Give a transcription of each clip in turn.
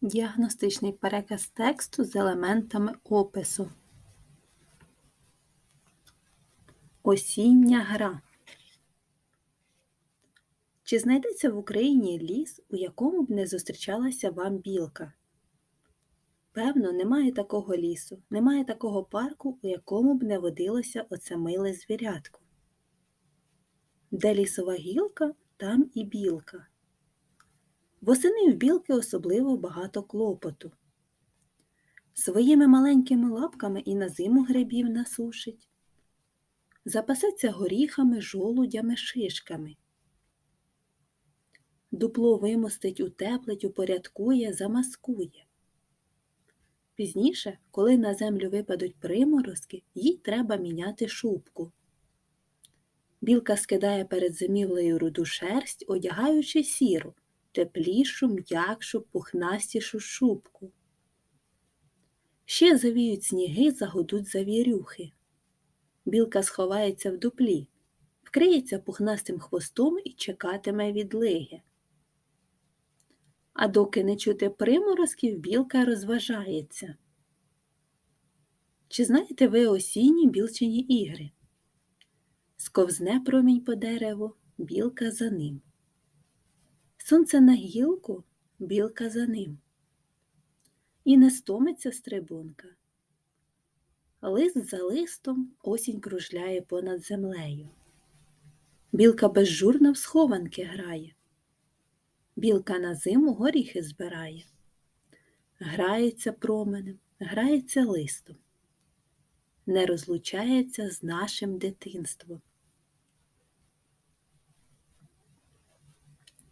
Діагностичний переказ тексту з елементами опису. Осіння гра. Чи знайдеться в Україні ліс, у якому б не зустрічалася вам білка? Певно, немає такого лісу, немає такого парку, у якому б не водилося оце миле звірятко. Де лісова гілка, там і білка. Восени в білки особливо багато клопоту. Своїми маленькими лапками і на зиму грибів насушить. Запасеться горіхами, жолудями, шишками. Дупло вимостить, утеплить, упорядкує, замаскує. Пізніше, коли на землю випадуть приморозки, їй треба міняти шубку. Білка скидає перед зимівлею руду шерсть, одягаючи сіру, теплішу, м'якшу, пухнастішу шубку. Ще завіють сніги, загудуть завірюхи. Білка сховається в дуплі, вкриється пухнастим хвостом і чекатиме відлиги. А доки не чути приморозків, білка розважається. Чи знаєте ви осінні білчині ігри? Сковзне промінь по дереву, білка за ним. Сонце на гілку, білка за ним. І не стомиться стрибунка. Лист за листом осінь кружляє понад землею. Білка безжурно в схованки грає. Білка на зиму горіхи збирає. Грається променем, грається листом. Не розлучається з нашим дитинством.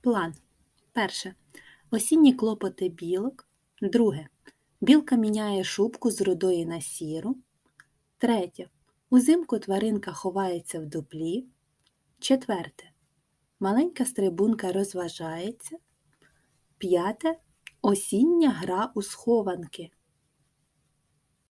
План. Перше. Осінні клопоти білок. Друге. Білка міняє шубку з рудої на сіру. Третє. Узимку тваринка ховається в дуплі. Четверте. Маленька стрибунка розважається. П'яте. Осіння гра у схованки.